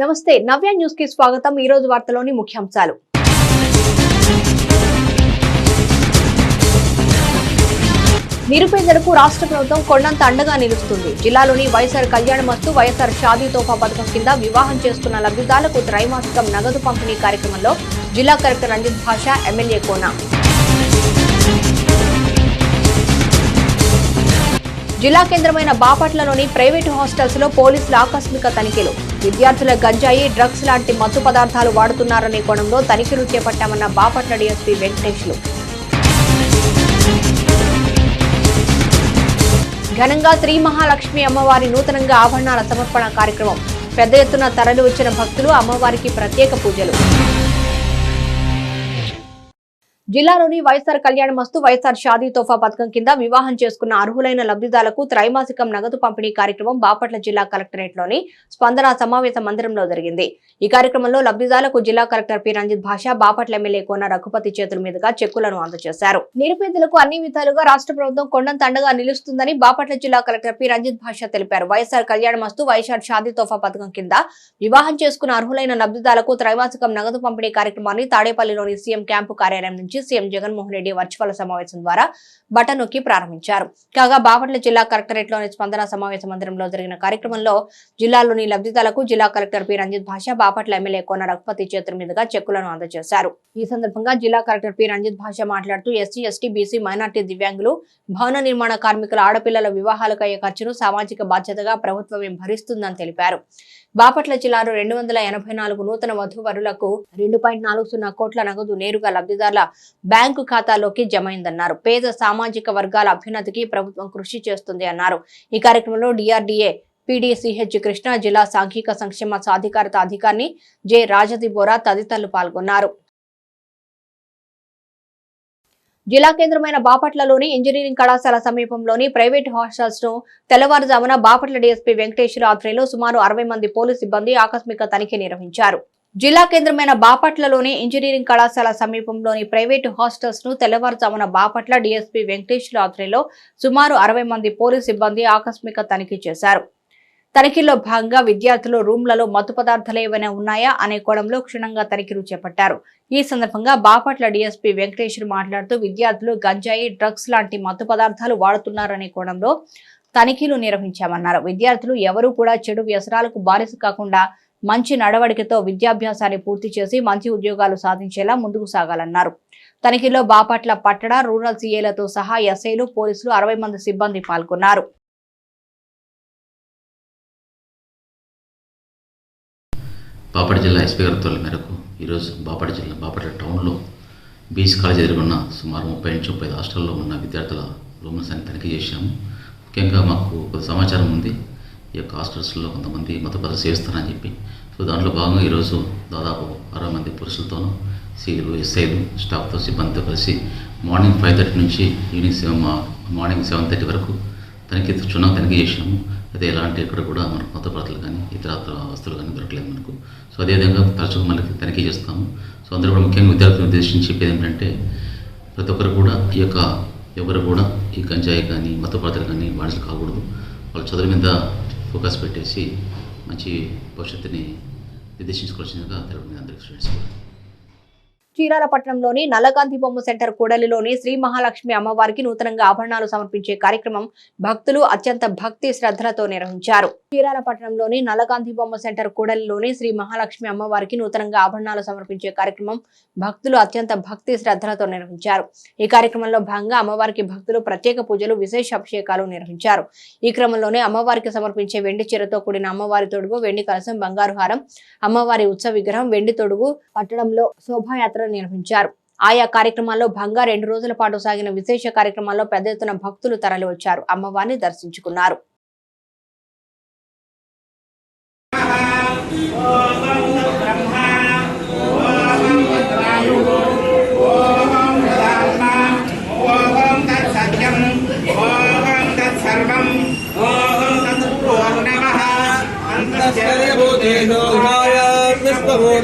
నమస్తే నవ్య న్యూస్కి స్వాగతం. ఈ రోజు వార్తలోని ముఖ్యాంశాలు. నిరుపేదలకు రాష్ట్ర ప్రభుత్వం కొండంత అండగా నిలుస్తుంది. జిల్లాలోని వైఎస్ఆర్ కళ్యాణ మస్తు వైఎస్ఆర్ షాదీ తోఫా పథకం కింద వివాహం చేస్తున్న లబ్ధిదారులకు త్రైమాసికం నగదు పంపిణీ కార్యక్రమంలో జిల్లా కలెక్టర్ రంజిత్ భాష ఎమ్మెల్యే కోనా. జిల్లా కేంద్రమైన బాపట్లలోని ప్రైవేటు హాస్టల్స్లో పోలీసుల ఆకస్మిక తనిఖీలు. విద్యార్థుల గంజాయి డ్రగ్స్ లాంటి మత్తు పదార్థాలు వాడుతున్నారనే కోణంలో తనిఖీలు చేపట్టామన్న బాపట్ల డీఎస్పీ వెంకటేష్లు. ఘనంగా శ్రీ మహాలక్ష్మి అమ్మవారి నూతనంగా ఆభరణాల సమర్పణ కార్యక్రమం. పెద్ద ఎత్తున తరలి వచ్చిన భక్తులు అమ్మవారికి ప్రత్యేక పూజలు. జిల్లాలోని వైఎస్ఆర్ కళ్యాణ మస్తు వైఎస్ఆర్ షాదీ తోఫా పథకం కింద వివాహం చేసుకున్న అర్హులైన లబ్దిదారులకు త్రైమాసికం నగదు పంపిణీ కార్యక్రమం బాపట్ల జిల్లా కలెక్టరేట్లోని స్పందన సమావేశ మందిరంలో జరిగింది. ఈ కార్యక్రమంలో లబ్దిదారులకు జిల్లా కలెక్టర్ పి. రంజిత్ భాష బాపట్ల ఎమ్మెల్యే కోన రఘుపతి చేతుల మీదుగా చెక్కులను అందజేశారు. నిరుపేదలకు అన్ని విధాలుగా రాష్ట్ర ప్రభుత్వం కొండంత అండగా నిలుస్తుందని బాపట్ల జిల్లా కలెక్టర్ పి. రంజిత్ భాష తెలిపారు. వైఎస్ఆర్ కళ్యాణ మస్తు వైఎస్ఆర్ షాదీ తోఫా పథకం కింద వివాహం చేసుకున్న అర్హులైన లబ్దిదారులకు త్రైమాసికం నగదు పంపిణీ కార్యక్రమాన్ని తాడేపల్లిలోని సీఎం క్యాంపు కార్యాలయం నుంచి సీఎం జగన్మోహన్ రెడ్డి వర్చువల్ సమావేశం ద్వారా బటన్ నొక్కి ప్రారంభించారు. కాగా బాపట్ల జిల్లా కలెక్టరేట్లోని స్పందన సమావేశ మందిరంలో జరిగిన కార్యక్రమంలో జిల్లాలోని లబ్ధిదారులకు జిల్లా కలెక్టర్ పి. రంజిత్ భాష బాపట్ల ఎమ్మెల్యే కోన రఘుపతి చేతుల మీదుగా చెక్కులను అందజేశారు. ఈ సందర్భంగా జిల్లా కలెక్టర్ పి. రంజిత్ భాష మాట్లాడుతూ ఎస్సీ ఎస్టీ బీసీ మైనార్టీ దివ్యాంగులు భవన నిర్మాణ కార్మికుల ఆడపిల్లల వివాహాలకు అయ్యే ఖర్చును సామాజిక బాధ్యతగా ప్రభుత్వమే భరిస్తుందని తెలిపారు. బాపట్ల జిల్లాలో రెండు వందల ఎనభై నాలుగు నూతన వధువరులకు రెండు పాయింట్ నాలుగు సున్నా కోట్ల నగదు నేరుగా లబ్ధిదారుల బ్యాంకు ఖాతాలోకి జమైందన్నారు. పేద సామాజిక వర్గాల అభ్యున్నతికి ప్రభుత్వం కృషి చేస్తుంది అన్నారు. ఈ కార్యక్రమంలో డిఆర్డీఏ పీడీసీహెచ్ కృష్ణా జిల్లా సాంఘిక సంక్షేమ సాధికారత అధికారిని జె రాజది బోరా తదితరులు పాల్గొన్నారు. జిల్లా కేంద్రమైన బాపట్లలోని ఇంజనీరింగ్ కళాశాల సమీపంలోని ప్రైవేట్ హాస్టల్స్ను తెల్లవారుజామున బాపట్ల డీఎస్పీ వెంకటేశ్వర ఆధ్వర్యంలో సుమారు అరవై మంది పోలీసు సిబ్బంది ఆకస్మిక తనిఖీ నిర్వహించారు. జిల్లా కేంద్రమైన బాపట్లలోని ఇంజనీరింగ్ కళాశాల సమీపంలోని ప్రైవేటు హాస్టల్స్ను తెల్లవారుజామున బాపట్ల డీఎస్పీ వెంకటేశ్వర ఆధ్వర్యంలో సుమారు అరవై మంది పోలీస్ సిబ్బంది ఆకస్మిక తనిఖీ చేశారు. తనిఖీల్లో భాగంగా విద్యార్థులు రూమ్లలో మత్తు పదార్థాలు ఏవైనా ఉన్నాయా అనే కోణంలో క్షుణ్ణంగా తనిఖీలు చేపట్టారు. ఈ సందర్భంగా బాపట్ల డీఎస్పీ వెంకటేశ్వర్ మాట్లాడుతూ విద్యార్థులు గంజాయి డ్రగ్స్ లాంటి మత్తు పదార్థాలు వాడుతున్నారనే కోణంలో తనిఖీలు నిర్వహించామన్నారు. విద్యార్థులు ఎవరూ కూడా చెడు వ్యసనాలకు బారిసు కాకుండా మంచి నడవడికతో విద్యాభ్యాసాన్ని పూర్తి చేసి మంచి ఉద్యోగాలు సాధించేలా ముందుకు సాగాలన్నారు. తనిఖీలో బాపట్ల పట్టణ రూరల్ సీఏలతో సహా ఎస్ఐలు పోలీసులు అరవై మంది సిబ్బంది పాల్గొన్నారు. బాపట జిల్లా ఎస్పీ గారి మేరకు ఈరోజు బాపట జిల్లా బాపట్ల టౌన్లో బీసీ కాలేజ్ ఎదుర్కొన్న సుమారు ముప్పై నుంచి ముప్పై హాస్టల్లో ఉన్న విద్యార్థుల రూమ్స్ అని తనిఖీ చేశాము. ముఖ్యంగా మాకు కొంత సమాచారం ఉంది. యొక్క హాస్టల్స్లో కొంతమంది మతపర సేవిస్తారని చెప్పి. సో దాంట్లో భాగంగా ఈరోజు దాదాపు అరవై మంది పురుషులతోనూ సీలు ఎస్ఐలు స్టాఫ్తో సిబ్బందితో కలిసి మార్నింగ్ ఫైవ్ థర్టీ నుంచి evening seven morning seven thirty వరకు తనిఖీ క్షుణ్ణంగా తనిఖీ చేసినాము. అయితే ఎలాంటి ఎక్కడ కూడా మనకు కొత్త కానీ ఇతర వస్తువులు కానీ దొరకలేదు మనకు. సో అదేవిధంగా తరచుగా మళ్ళీ తనిఖీ చేస్తాము. సో అందరూ కూడా ముఖ్యంగా విద్యార్థులను ఉద్దేశించి చెప్పేది ఏంటంటే ప్రతి ఒక్కరు కూడా ఈ యొక్క ఎవరు కూడా ఈ గంజాయి కానీ మత్తు కానీ వాణిజ్యం కాకూడదు. వాళ్ళ చదువు మీద ఫోకస్ పెట్టేసి మంచి భవిష్యత్తుని నిర్దేశించుకోవాల్సిందిగా తెలుగు అందరికీ స్టూడెంట్స్ చీరాల పట్టణంలోని బొమ్మ సెంటర్ కూడలిలోని శ్రీ మహాలక్ష్మి అమ్మవారికి నూతనంగా ఆభరణాలు సమర్పించే కార్యక్రమం భక్తులు అత్యంత భక్తి శ్రద్ధలతో నిర్వహించారు. చీరాల పట్టణంలోని బొమ్మ సెంటర్ కూడలిలోని శ్రీ మహాలక్ష్మి అమ్మవారికి నూతనంగా ఆభరణాలు సమర్పించే కార్యక్రమం భక్తులు అత్యంత భక్తి శ్రద్ధలతో నిర్వహించారు. ఈ కార్యక్రమంలో భాగంగా అమ్మవారికి భక్తులు ప్రత్యేక పూజలు విశేష అభిషేకాలు నిర్వహించారు. ఈ క్రమంలోనే అమ్మవారికి సమర్పించే వెండి చీరతో కూడిన అమ్మవారి తొడుగు వెండి కలసం బంగారు హారం అమ్మవారి ఉత్సవ విగ్రహం వెండి తొడుగు పట్టణంలో శోభాయాత్ర నిర్వహించారు. ఆయా కార్యక్రమాల్లో భంగా రెండు రోజుల పాటు సాగిన విశేష కార్యక్రమాల్లో పెద్ద ఎత్తున భక్తులు తరలి వచ్చారు అమ్మవారిని దర్శించుకున్నారు.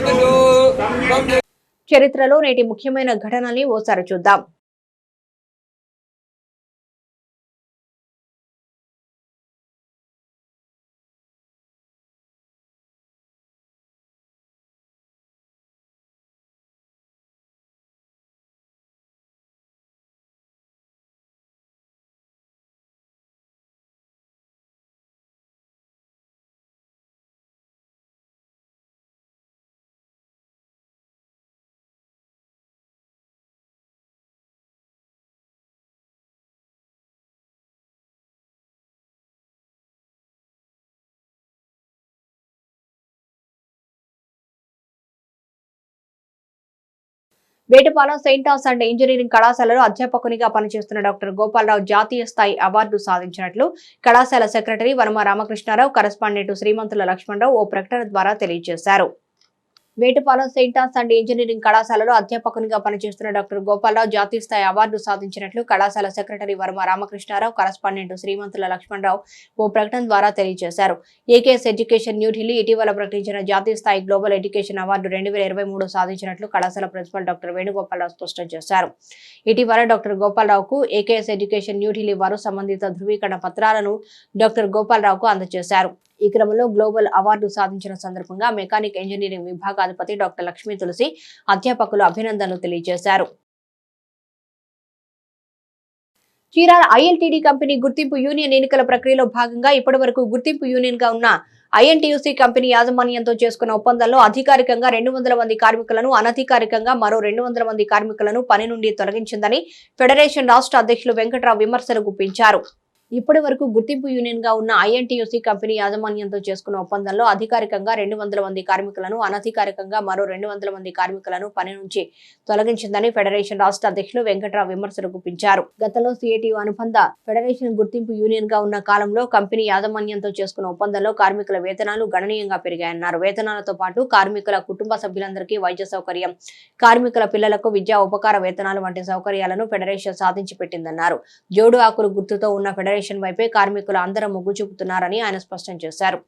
ఓం చరిత్రలో నేటి ముఖ్యమైన ఘటనల్ని ఓసారి చూద్దాం. Vetapalem saint Ann's and engineering కళాశాలలో అధ్యాపకునిగా పనిచేస్తున్న డాక్టర్ గోపాలరావు జాతీయ స్థాయి అవార్డు సాధించినట్లు కళాశాల సెక్రటరీ వర్మ రామకృష్ణారావు కరస్పాండెంట్ శ్రీమంతుల లక్ష్మణరావు ఓ ప్రకటన ద్వారా తెలియజేశారు. Vetapalem saint Ann's and engineering కళాశాలలో అధ్యాపకునిగా పనిచేస్తున్న డాక్టర్ గోపాలరావు జాతీయ స్థాయి అవార్డు సాధించినట్లు కళాశాల సెక్రటరీ వర్మ రామకృష్ణారావు కరస్పాండెంట్ శ్రీమంతుల లక్ష్మణరావు ఓ ప్రకటన ద్వారా తెలియజేశారు. ఏకేఎస్ ఎడ్యుకేషన్ న్యూఢిల్లీ ఇటీవల ప్రకటించిన జాతీయ స్థాయి గ్లోబల్ ఎడ్యుకేషన్ అవార్డు రెండు వేల ఇరవై మూడు సాధించినట్లు కళాశాల ప్రిన్సిపల్ డాక్టర్ వేణుగోపాలరావు స్పష్టం చేశారు. ఇటీవల డాక్టర్ గోపాలరావుకు ఏకేఎస్ ఎడ్యుకేషన్ న్యూఢిల్లీ వారు సంబంధిత ధృవీకరణ పత్రాలను డాక్టర్ గోపాలరావుకు అందజేశారు. ఈ క్రమంలో గ్లోబల్ అవార్డు సాధించిన సందర్భంగా మెకానిక్ ఇంజనీరింగ్ విభాగాధిపతి డాక్టర్ లక్ష్మీ తులసి అధ్యాపకులు అభినందనలు తెలియజేశారు. చీరాల ఐఎల్టీడీ కంపెనీ గుర్తింపు యూనియన్ ఎన్నికల ప్రక్రియలో భాగంగా ఇప్పటివరకు గుర్తింపు యూనియన్గా ఉన్న ఐఎన్టీయూసీ కంపెనీ యాజమాన్యంతో చేసుకున్న ఒప్పందంలో అధికారికంగా రెండు వందల మంది కార్మికులను అనధికారికంగా మరో రెండు వందల మంది కార్మికులను పని నుండి తొలగించిందని ఫెడరేషన్ రాష్ట్ర అధ్యక్షులు వెంకట్రావు విమర్శలు గుప్పించారు. ఇప్పటి వరకు గుర్తింపు యూనియన్గా ఉన్న ఐఎన్టీయూసీ కంపెనీ యాజమాన్యంతో చేసుకున్న ఒప్పందంలో అధికారికంగా రెండు వందల మంది కార్మికులను అనధికారికంగా మరో రెండు వందల మంది కార్మికులను పని నుంచి తొలగించిందని ఫెడరేషన్ రాష్ట్ర అధ్యక్షులు వెంకట్రావు విమర్శలు గుప్పించారు గతంలో సిఐటియు అనుబంధ ఫెడరేషన్ గుర్తింపు యూనియన్గా ఉన్న కాలంలో కంపెనీ యాజమాన్యంతో చేసుకున్న ఒప్పందంలో కార్మికుల వేతనాలు గణనీయంగా పెరిగాయన్నారు. వేతనాలతో పాటు కార్మికుల కుటుంబ సభ్యులందరికీ వైద్య సౌకర్యం కార్మికుల పిల్లలకు విద్యా ఉపకార వేతనాలు వంటి సౌకర్యాలను ఫెడరేషన్ సాధించి పెట్టిందన్నారు జోడు ఆకులు గుర్తుతో ఉన్న ఫెడరేషన్ వైపే కార్మికులు అందరూ మొగ్గు చూపుతున్నారని ఆయన స్పష్టం చేశారు.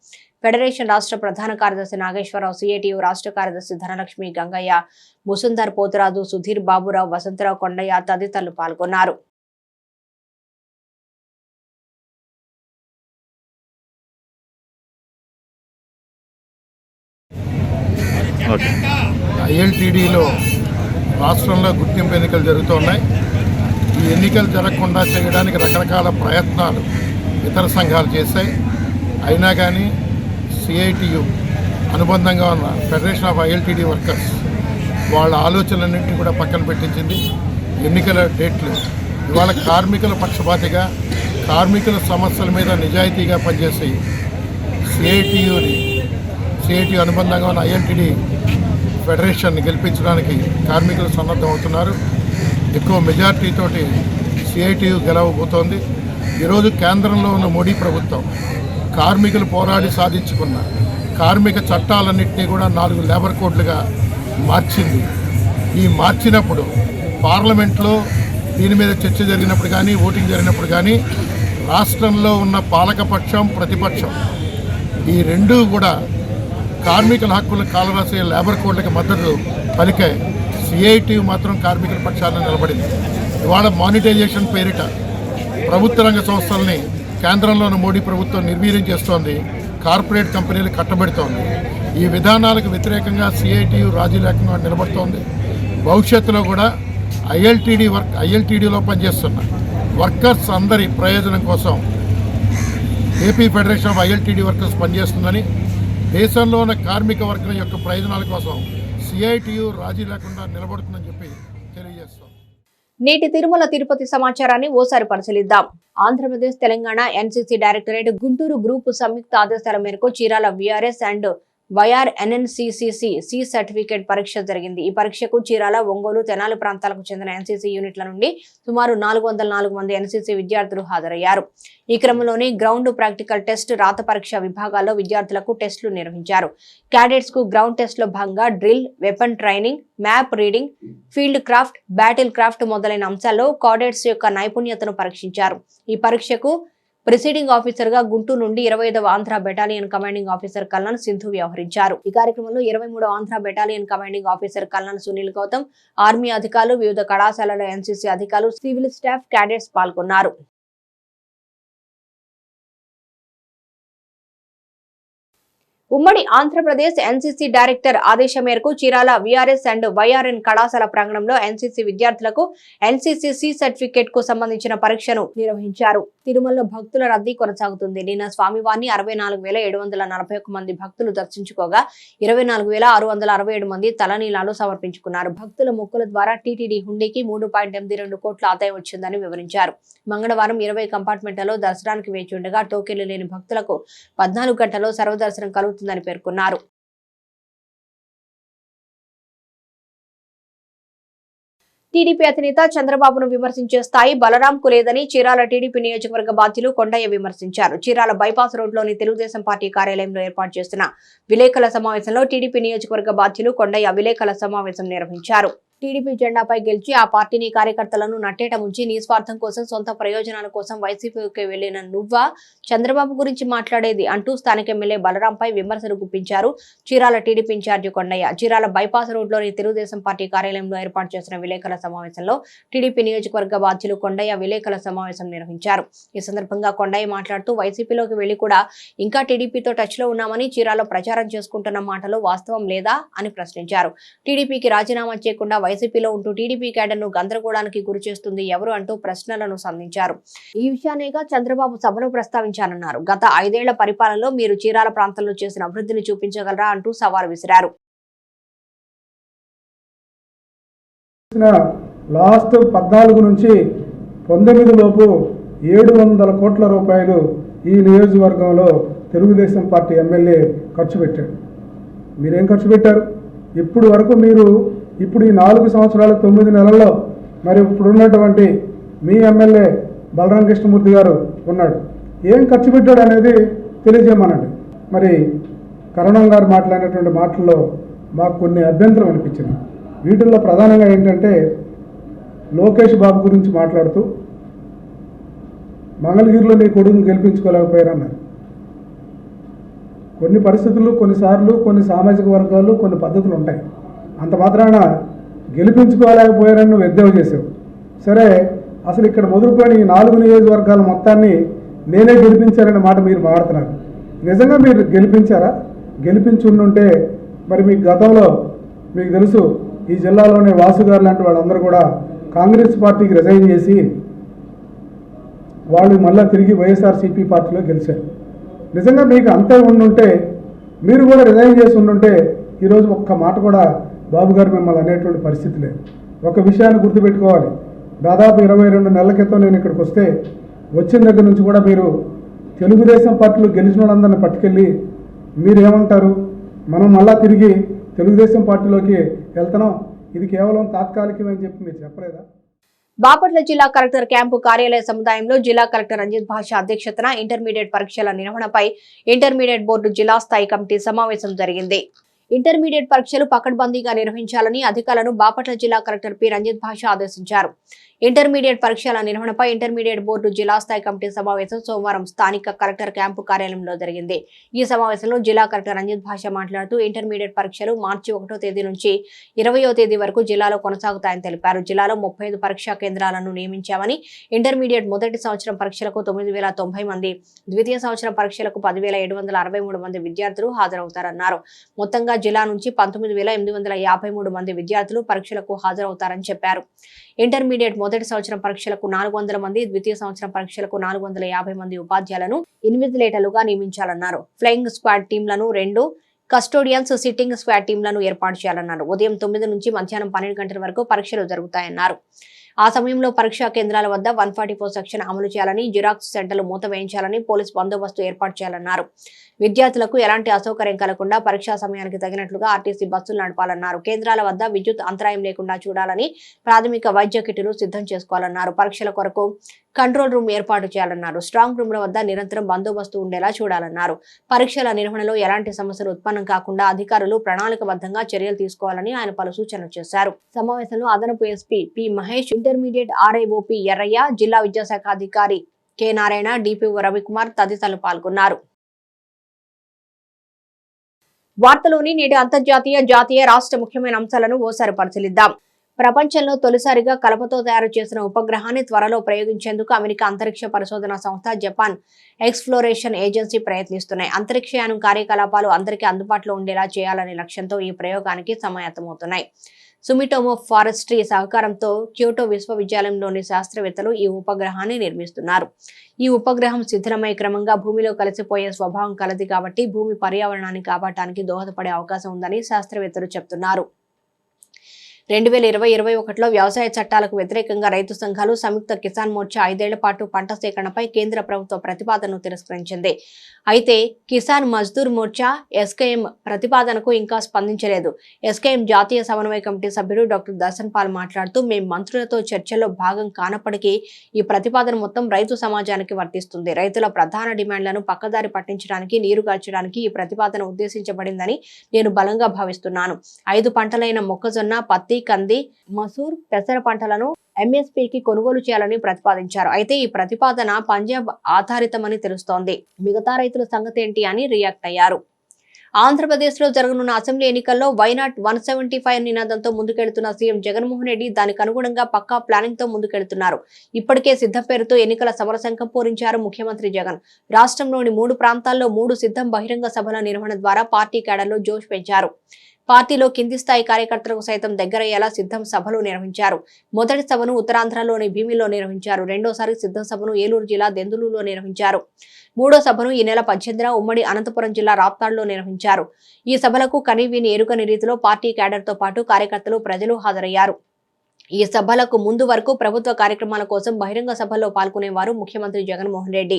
ఫెడరేషన్ రాష్ట్ర ప్రధాన కార్యదర్శి నాగేశ్వరరావు సిఐటియు రాష్ట్ర కార్యదర్శి ధనలక్ష్మి గంగయ్య ముసుందర్ పోతురాజు సుధీర్ బాబురావు వసంతరావు కొండయ్య తదితరులు పాల్గొన్నారు. ఐఎల్టీడీలో రాష్ట్రంలో గుర్తింపు ఎన్నికలు జరుగుతున్నాయి ఎన్నికలు జరగకుండా చేయడానికి రకరకాల ప్రయత్నాలు ఇతర సంఘాలు చేశాయి. అయినా కానీ సిఐటియు అనుబంధంగా ఉన్న ఫెడరేషన్ ఆఫ్ ఐఎల్టీడీ వర్కర్స్ వాళ్ళ ఆలోచనలన్నింటినీ కూడా పక్కన పెట్టించింది. ఎన్నికల డేట్లు ఇవాళ కార్మికుల పక్షపాతిగా కార్మికుల సమస్యల మీద నిజాయితీగా పనిచేసి సిఐటియుని సిఐటియు అనుబంధంగా ఉన్న ఐఎల్టీడీ ఫెడరేషన్ గెలిపించడానికి కార్మికులు సన్నద్ధం అవుతున్నారు ఎక్కువ మెజార్టీతోటి సిఐటియు గెలవబోతోంది. ఈరోజు కేంద్రంలో ఉన్న మోడీ ప్రభుత్వం కార్మికులు పోరాడి సాధించుకున్న కార్మిక చట్టాలన్నింటినీ కూడా నాలుగు లేబర్ కోడ్లుగా మార్చింది. ఈ మార్చినప్పుడు పార్లమెంట్లో దీని మీద చర్చ జరిగినప్పుడు కానీ ఓటింగ్ జరిగినప్పుడు కానీ రాష్ట్రంలో ఉన్న పాలకపక్షం ప్రతిపక్షం ఈ రెండూ కూడా కార్మికుల హక్కుల కాలరాసే లేబర్ కోడ్లకు మద్దతు పలికాయి. సిఐటి మాత్రం కార్మికుల పక్షాలను నిలబడింది. ఇవాళ మానిటైజేషన్ పేరిట ప్రభుత్వ రంగ సంస్థల్ని కేంద్రంలోని మోడీ ప్రభుత్వం నిర్వీర్యం చేస్తోంది కార్పొరేట్ కంపెనీలు కట్టబెడుతోంది. ఈ విధానాలకు వ్యతిరేకంగా సిఐటియు రాజీ లేకుండా నిలబడుతోంది. భవిష్యత్తులో కూడా ఐఎల్టీడీ వర్క్ ఐఎల్టీడీలో పనిచేస్తున్న వర్కర్స్ అందరి ప్రయోజనం కోసం AP federation of ILTD workers పనిచేస్తుందని దేశంలో ఉన్న కార్మిక వర్గం యొక్క ప్రయోజనాల కోసం సిఐటియు రాజీ లేకుండా నిలబడుతుందని చెప్పి తెలియజేస్తాం. నేటి తిరుమల తిరుపతి సమాచారాన్ని ఓసారి పరిశీలిద్దాం. Andhra Pradesh Telangana NCC directorate Guntur group సంయుక్త ఆదేశాల మేరకు Chirala VRS and YR N N C C C C certificate పరీక్ష జరిగింది. ఈ పరీక్షకు చీరాల ఒంగోలు తెనాలి ప్రాంతాలకు చెందిన ఎన్సీసీ యూనిట్ల నుండి సుమారు నాలుగు వందల నాలుగు మంది ఎన్సీసీ విద్యార్థులు హాజరయ్యారు. ఈ క్రమంలోనే గ్రౌండ్ ప్రాక్టికల్ టెస్ట్ రాత పరీక్ష విభాగాల్లో విద్యార్థులకు టెస్టులు నిర్వహించారు. క్యాడెట్స్కు గ్రౌండ్ టెస్ట్లో భాగంగా drill weapon training map reading field craft battle craft మొదలైన అంశాల్లో కాడెట్స్ యొక్క నైపుణ్యతను పరీక్షించారు. ఈ పరీక్షకు ప్రిసైడింగ్ ఆఫీసర్గా గుంటూరు నుండి ఇరవై ఐదవ Andhra battalion commanding officer colonel Sindhu వ్యవహరించారు. ఈ కార్యక్రమంలో ఇరవై మూడవ Andhra battalion commanding officer colonel Sunil Gautam army అధికారులు వివిధ కళాశాలల ఎన్సీసీ అధికారులు సివిల్ స్టాఫ్ క్యాడెట్స్ పాల్గొన్నారు. ఉమ్మడి ఆంధ్రప్రదేశ్ ఎన్సీసీ డైరెక్టర్ ఆదేశం మేరకు చీరాల విఆర్ఎస్ అండ్ వైఆర్ఎన్ కళాశాల ప్రాంగణంలో ఎన్సీసీ విద్యార్థులకు ఎన్సీసీ సి సర్టిఫికేట్కు సంబంధించిన పరీక్షను నిర్వహించారు. తిరుమలలో భక్తుల రద్దీ కొనసాగుతుంది. నిన్న స్వామివారిని అరవై నాలుగు వేల ఏడు వందల నలభై మంది భక్తులు దర్శించుకోగా ఇరవై నాలుగు వేల ఆరు వందల అరవై ఏడు మంది తలనీలాలు సమర్పించుకున్నారు. భక్తుల మొక్కుల ద్వారా టీటీడీ హుండీకి మూడు పాయింట్ ఎనిమిది రెండు కోట్ల ఆదాయం వచ్చిందని వివరించారు. మంగళవారం ఇరవై కంపార్ట్మెంట్లలో దర్శనానికి వేచి ఉండగా టోకెన్లు లేని భక్తులకు పద్నాలుగు గంటల్లో సర్వదర్శనం కలుగుతుందని పేర్కొన్నారు. టీడీపీ అధినేత చంద్రబాబును విమర్శించే స్థాయి బలరాంకు లేదని చీరాల టీడీపీ నియోజకవర్గ బాధ్యులు కొండయ్య విమర్శించారు. చీరాల బైపాస్ రోడ్లోని తెలుగుదేశం పార్టీ కార్యాలయంలో ఏర్పాటు చేసిన విలేకరుల సమావేశంలో టీడీపీ నియోజకవర్గ బాధ్యులు కొండయ్య విలేకరుల సమావేశం నిర్వహించారు. టీడీపీ జెండాపై గెలిచి ఆ పార్టీని కార్యకర్తలను నట్టేట ముంచి నిస్వార్థం కోసం సొంత ప్రయోజనాల కోసం వైసీపీకి వెళ్ళిన నువ్వా? చంద్రబాబు గురించి మాట్లాడేది అంటూ స్థానిక ఎమ్మెల్యే బలరాంపై విమర్శలు గుప్పించారు. Chirala TDP in charge Kondaiah Chirala bypass రోడ్లోని తెలుగుదేశం పార్టీ కార్యాలయంలో ఏర్పాటు చేసిన విలేకరుల సమావేశంలో టీడీపీ నియోజకవర్గ బాధ్యులు కొండయ్య విలేకరుల సమావేశం నిర్వహించారు. ఈ సందర్భంగా కొండయ్య మాట్లాడుతూ వైసీపీలోకి వెళ్ళి కూడా ఇంకా టీడీపీతో టచ్లో ఉన్నామని చీరాలో ప్రచారం చేసుకుంటున్న మాటలో వాస్తవం లేదా? అని ప్రశ్నించారు. టీడీపీకి రాజీనామా చేయకుండా వైసీపీలో ఉంటూ టీడీపీ క్యాడర్ను గందరగోళానికి గురి చేస్తుంది ఎవరు అంటూ ప్రశ్నలను సంధించారు. ఈ విషయాన్నిగా చంద్రబాబు సభలో ప్రస్తావించారన్నారు. గత ఐదేళ్ళ పరిపాలనలో మీరు చీరాల ప్రాంతంలో చేసిన అభివృద్ధిని చూపించగలరా అంటూ సవాల్ విసిరారు. లాస్ట్ పద్నాలుగు నుంచి పంతొమ్మిది లోపు ఏడు వందల కోట్ల రూపాయలు ఈ నియోజకవర్గంలో తెలుగుదేశం పార్టీ ఎమ్మెల్యే ఖర్చు పెట్టాడు. మీరేం ఖర్చు పెట్టారు? ఇప్పుడు వరకు మీరు ఇప్పుడు ఈ నాలుగు సంవత్సరాల తొమ్మిది నెలల్లో మరి ఇప్పుడున్నటువంటి మీ ఎమ్మెల్యే బలరాం కృష్ణమూర్తి గారు ఉన్నాడు. ఏం ఖర్చు పెట్టాడు అనేది తెలియజేయమనండి. మరి కరణం గారు మాట్లాడినటువంటి మాటల్లో మాకు కొన్ని అభ్యంతరం అనిపించింది. వీటిల్లో ప్రధానంగా ఏంటంటే లోకేష్ బాబు గురించి మాట్లాడుతూ మంగళగిరిలో నీ కొడుకుని గెలిపించుకోలేకపోయారన్నారు. కొన్ని పరిస్థితులు కొన్నిసార్లు కొన్ని సామాజిక వర్గాలు కొన్ని పద్ధతులు ఉంటాయి. అంత మాత్రాన గెలిపించుకోలేకపోయారని నువ్వు ఎద్దేవ చేసావు. సరే అసలు ఇక్కడ మొదలుకొని ఈ నాలుగు నియోజకవర్గాల మొత్తాన్ని నేనే గెలిపించారనే మాట మీరు మాట్లాడుతున్నారు. నిజంగా మీరు గెలిపించారా? గెలిపించుంటే మరి మీకు గతంలో మీకు తెలుసు ఈ జిల్లాలోనే వాసుగారు లాంటి వాళ్ళందరూ కూడా కాంగ్రెస్ పార్టీకి రిజైన్ చేసి వాళ్ళు మళ్ళీ తిరిగి వైఎస్ఆర్సీపీ పార్టీలో గెలిచారు. నిజంగా మీకు అంతే ఉండుంటే మీరు కూడా రిజైన్ చేసి ఉండుంటే ఈరోజు ఒక్క మాట కూడా బాబు గారు మిమ్మల్ని అనేటువంటి పరిస్థితి లేదు. ఒక విషయాన్ని గుర్తుపెట్టుకోవాలి. దాదాపు ఇరవై రెండు నెలల క్రితం నేను ఇక్కడికి వస్తే వచ్చిన దగ్గర నుంచి కూడా మీరు తెలుగుదేశం పార్టీలో గెలిచిన వాళ్ళందరిని పట్టుకెళ్ళి మీరేమంటారు? మనం మళ్ళా తిరిగి తెలుగుదేశం పార్టీలోకి వెళ్తున్నాం. ఇది కేవలం తాత్కాలికమని చెప్పి మీరు చెప్పలేదా? బాపట్ల జిల్లా కలెక్టర్ క్యాంపు కార్యాలయ సముదాయంలో జిల్లా కలెక్టర్ రంజిత్ భాష అధ్యక్షతన ఇంటర్మీడియట్ పరీక్షల నిర్వహణపై ఇంటర్మీడియట్ బోర్డు జిల్లా స్థాయి కమిటీ సమావేశం జరిగింది. ఇంటర్మీడియట్ పరీక్షలు పకడ్బందీగా నిర్వహించాలని అధికారులను బాపట్ల జిల్లా కలెక్టర్ పి. రంజిత్ భాష ఆదేశించారు. ఇంటర్మీడియట్ పరీక్షల నిర్వహణపై ఇంటర్మీడియట్ బోర్డు జిల్లా స్థాయి కమిటీ సమావేశం సోమవారం స్థానిక కలెక్టర్ క్యాంపు కార్యాలయంలో జరిగింది. ఈ సమావేశంలో జిల్లా కలెక్టర్ రంజిత్ భాష మాట్లాడుతూ ఇంటర్మీడియట్ పరీక్షలు మార్చి ఒకటో తేదీ నుంచి ఇరవయో తేదీ వరకు జిల్లాలో కొనసాగుతాయని తెలిపారు. జిల్లాలో ముప్పై పరీక్షా కేంద్రాలను నియమించామని ఇంటర్మీడియట్ మొదటి సంవత్సరం పరీక్షలకు తొమ్మిది వేల తొంభై మంది ద్వితీయ సంవత్సరం పరీక్షలకు పదివేల ఏడు వందల అరవై మూడు మంది విద్యార్థులు హాజరవుతారన్నారు. మొత్తంగా జిల్లా నుంచి పంతొమ్మిది వేల ఎనిమిది వందల యాభై మూడు మంది విద్యార్థులు పరీక్షలకు హాజరవుతారని చెప్పారు. ఇంటర్మీడియట్ మొదటి సంవత్సరం పరీక్షలకు నాలుగు వందల మంది ద్వితీయ సంవత్సరం పరీక్షలకు నాలుగు వందల యాభై మంది ఉపాధ్యాయులను ఇన్విజిలేటర్లుగా నియమించాలన్నారు. ఫ్లయింగ్ స్క్వాడ్ టీంలను రెండు కస్టోడియన్స్ సిట్టింగ్ స్క్వాడ్ టీంలను ఏర్పాటు చేయాలన్నారు. ఉదయం తొమ్మిది నుంచి మధ్యాహ్నం పన్నెండు గంటల వరకు పరీక్షలు జరుగుతాయన్నారు. ఆ సమయంలో పరీక్షా కేంద్రాల వద్ద వన్ ఫార్టీ ఫోర్ సెక్షన్ అమలు చేయాలని జిరాక్స్ సెంటర్లు మూత వేయించాలని పోలీస్ బందోబస్తు ఏర్పాటు చేయాలన్నారు. విద్యార్థులకు ఎలాంటి అసౌకర్యం కలగకుండా పరీక్షా సమయానికి తగినట్లుగా ఆర్టీసీ బస్సులు నడపాలన్నారు. కేంద్రాల వద్ద విద్యుత్ అంతరాయం లేకుండా చూడాలని ప్రాథమిక వైద్య కిటులు సిద్ధం చేసుకోవాలన్నారు. పరీక్షల కొరకు కంట్రోల్ రూమ్ ఏర్పాటు చేయాలన్నారు. స్ట్రాంగ్ రూమ్ల వద్ద నిరంతరం బందోబస్తు ఉండేలా చూడాలన్నారు. పరీక్షల నిర్వహణలో ఎలాంటి సమస్యలు ఉత్పన్నం కాకుండా అధికారులు ప్రణాళికబద్ధంగా చర్యలు తీసుకోవాలని ఆయన పలు సూచనలు చేశారు. సమావేశంలో అదనపు SP P Mahesh intermediate RIO P Erraiah జిల్లా విద్యాశాఖ అధికారి కె నారాయణ డిపిఓ రవికుమార్ తదితరులు పాల్గొన్నారు. వార్తలోని నేటి అంతర్జాతీయ జాతీయ రాష్ట్ర ముఖ్యమైన అంశాలను ఓసారి పరిశీలిద్దాం. ప్రపంచంలో తొలిసారిగా కలపతో తయారు చేసిన ఉపగ్రహాన్ని త్వరలో ప్రయోగించేందుకు అమెరికా అంతరిక్ష పరిశోధన సంస్థ జపాన్ ఎక్స్ప్లోరేషన్ ఏజెన్సీ ప్రయత్నిస్తున్నాయి. అంతరిక్షయానం కార్యకలాపాలు అందరికీ అందుబాటులో ఉండేలా చేయాలనే లక్ష్యంతో ఈ ప్రయోగానికి సమాయత్తమవుతున్నాయి. సుమిటోమో ఫారెస్ట్రీ సహకారంతో క్యోటో విశ్వవిద్యాలయంలోని శాస్త్రవేత్తలు ఈ ఉపగ్రహాన్ని నిర్మిస్తున్నారు. ఈ ఉపగ్రహం శిథిలమై క్రమంగా భూమిలో కలిసిపోయే స్వభావం కలది కాబట్టి భూమి పర్యావరణాన్ని కాపాడటానికి దోహదపడే అవకాశం ఉందని శాస్త్రవేత్తలు చెప్తున్నారు. రెండు వేల ఇరవై ఇరవై ఒకటిలో వ్యవసాయ చట్టాలకు వ్యతిరేకంగా రైతు సంఘాలు సంయుక్త కిసాన్ మోర్చా ఐదేళ్ళ పాటు పంట సేకరణపై కేంద్ర ప్రభుత్వ ప్రతిపాదనను తిరస్కరించింది. అయితే కిసాన్ మజ్దూర్ మోర్చా ఎస్కేఎం ప్రతిపాదనకు ఇంకా స్పందించలేదు. ఎస్కేఎం జాతీయ సమన్వయ కమిటీ సభ్యుడు డాక్టర్ దర్శన్ పాల్ మాట్లాడుతూ మేము మంత్రులతో చర్చల్లో భాగం కానప్పటికీ ఈ ప్రతిపాదన మొత్తం రైతు సమాజానికి వర్తిస్తుంది. రైతుల ప్రధాన డిమాండ్లను పక్కదారి పట్టించడానికి నీరు గార్చడానికి ఈ ప్రతిపాదన ఉద్దేశించబడిందని నేను బలంగా భావిస్తున్నాను. ఐదు పంటలైన మొక్కజొన్న పత్తి కంది మసూర్ పెసర పంటలను ఎంఎస్పీకి కొనుగోలు చేయాలని ప్రతిపాదించారు. అయితే ఈ ప్రతిపాదన పంజాబ్ ఆధారితమని తెలుస్తోంది. మిగతా రైతుల సంగతి ఏంటి అని రియాక్ట్ అయ్యారు. ఆంధ్రప్రదేశ్లో జరగనున్న అసెంబ్లీ ఎన్నికల్లో వైనాట్ వన్ సెవెంటీ ఫైవ్ నినాదంతో ముందుకెళ్తున్న సీఎం జగన్మోహన్ రెడ్డి దానికి అనుగుణంగా పక్కా ప్లానింగ్తో ముందుకెళ్తున్నారు. ఇప్పటికే సిద్ధం పేరుతో ఎన్నికల సమరశంఖం పూరించారు ముఖ్యమంత్రి జగన్. రాష్ట్రంలోని మూడు ప్రాంతాల్లో మూడు సిద్ధం బహిరంగ సభల నిర్వహణ ద్వారా పార్టీ కేడర్లో జోష్ పెంచారు. పార్టీలో కింది స్థాయి కార్యకర్తలకు సైతం దగ్గరయ్యేలా సిద్ధం సభలు నిర్వహించారు. మొదటి సభను ఉత్తరాంధ్రలోని భీమిలో నిర్వహించారు. రెండోసారి సిద్ధం సభను ఏలూరు జిల్లా దెందులూరులో నిర్వహించారు. మూడో సభను ఈ నెల పద్దెనిమిదిన ఉమ్మడి అనంతపురం జిల్లా రాప్తాడులో నిర్వహించారు. ఈ సభలకు కనీవిని ఎరుకని రీతిలో పార్టీ క్యాడర్తో పాటు కార్యకర్తలు ప్రజలు హాజరయ్యారు. ఈ సభలకు ముందు వరకు ప్రభుత్వ కార్యక్రమాల కోసం బహిరంగ సభల్లో పాల్గొనేవారు ముఖ్యమంత్రి జగన్మోహన్ రెడ్డి.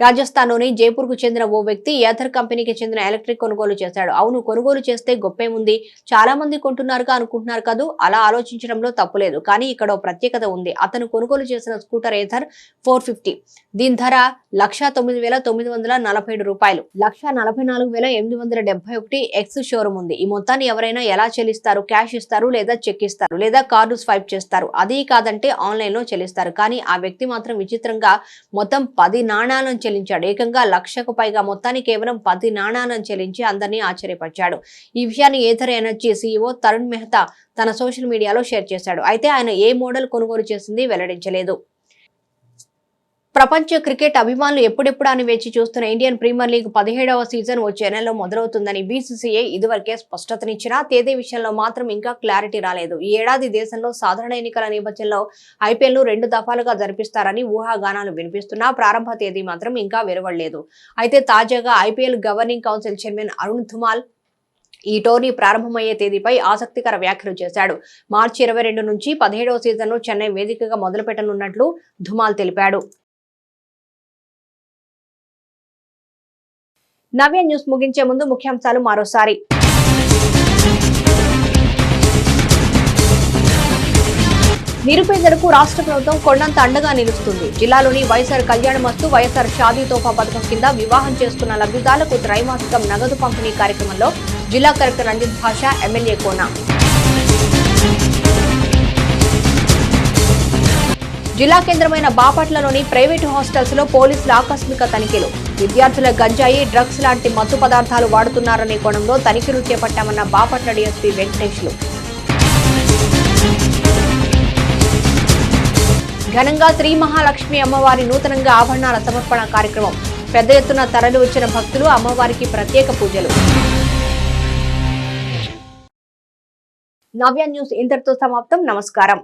రాజస్థాన్లోని జైపూర్కు చెందిన ఓ వ్యక్తి ఏథర్ కంపెనీకి చెందిన ఎలక్ట్రిక్ కొనుగోలు చేశాడు. అవును కొనుగోలు చేస్తే గొప్పేముంది చాలా మంది కొంటున్నారుగా అనుకుంటున్నారు కాదు? అలా ఆలోచించడంలో తప్పులేదు కానీ ఇక్కడ ప్రత్యేకత ఉంది. అతను కొనుగోలు చేసిన స్కూటర్ ఏథర్ ఫోర్ ఫిఫ్టీ. దీని ధర లక్ష తొమ్మిది వేల తొమ్మిది వందల నలభై ఏడు రూపాయలు. లక్ష నలభై నాలుగు వేల ఎనిమిది వందల డెబ్బై ఒకటి ఎక్స్ షోరూమ్ ఉంది. ఈ మొత్తాన్ని ఎవరైనా ఎలా చెల్లిస్తారు? క్యాష్ ఇస్తారు లేదా చెక్ ఇస్తారు లేదా కార్డు స్వైప్ చేస్తారు? అది కాదంటే ఆన్లైన్లో చెల్లిస్తారు. కానీ ఆ వ్యక్తి మాత్రం విచిత్రంగా మొత్తం పది నాణాలను చెల్లించాడు. ఏకంగా లక్షకు పైగా మొత్తాన్ని కేవలం పది నాణాలను చెల్లించి అందరినీ ఆశ్చర్యపరిచాడు. ఈ విషయాన్ని Ather energy CEO Tarun Mehta తన సోషల్ మీడియాలో షేర్ చేశాడు. అయితే ఆయన ఏ మోడల్ కొనుగోలు చేసింది వెల్లడించలేదు. ప్రపంచ క్రికెట్ అభిమానులు ఎప్పుడెప్పుడు అని వేచి చూస్తున్న ఇండియన్ ప్రీమియర్ లీగ్ పదిహేడవ సీజన్ వచ్చే నెలలో మొదలవుతుందని బీసీసీఐ ఇదివరకే స్పష్టతనిచ్చినా తేదీ విషయంలో మాత్రం ఇంకా క్లారిటీ రాలేదు. ఈ ఏడాది దేశంలో సాధారణ ఎన్నికల నేపథ్యంలో ఐపీఎల్ను రెండు దఫాలుగా జరిపిస్తారని ఊహాగానాలు వినిపిస్తున్నా ప్రారంభ తేదీ మాత్రం ఇంకా వెలువడలేదు. అయితే తాజాగా IPL governing council chairman Arun Dhumal ఈ టోర్నీ ప్రారంభమయ్యే తేదీపై ఆసక్తికర వ్యాఖ్యలు చేశాడు. మార్చి ఇరవై రెండు నుంచి పదిహేడవ సీజన్ను చెన్నై వేదికగా మొదలుపెట్టనున్నట్లు ధుమాల్ తెలిపాడు. నవ్య న్యూస్ ముగించే ముందు ముఖ్యాంశాలు మరోసారి. నిరుపేదలకు రాష్ట్ర ప్రభుత్వం కొండంత అండగా నిలుస్తుంది. జిల్లాలోని వైఎస్ఆర్ కళ్యాణ మస్తు వైఎస్ఆర్ షాదీ తోఫా పథకం కింద వివాహం చేసుకున్న లబ్ధిదారులకు త్రైమాసికం నగదు పంపిణీ కార్యక్రమంలో జిల్లా కలెక్టర్ రంజిత్ భాష ఎమ్మెల్యే కోన. జిల్లా కేంద్రమైన బాపట్లలోని ప్రైవేటు హాస్టల్స్లో పోలీసుల ఆకస్మిక తనిఖీలు. విద్యార్థుల గంజాయి డ్రగ్స్ లాంటి మత్తు పదార్థాలు వాడుతున్నారనే కోణంలో తనిఖీలు చేపట్టామన్న బాపట్ల డిఎస్పీ వెంకటేష్లు. ఘనంగా శ్రీ మహాలక్ష్మి అమ్మవారి నూతనంగా ఆభరణాల సమర్పణ కార్యక్రమం. పెద్ద ఎత్తున తరలి వచ్చిన భక్తులు అమ్మవారికి ప్రత్యేక పూజలు. నవ్య న్యూస్ ఇంతటితో సమాప్తం. నమస్కారం.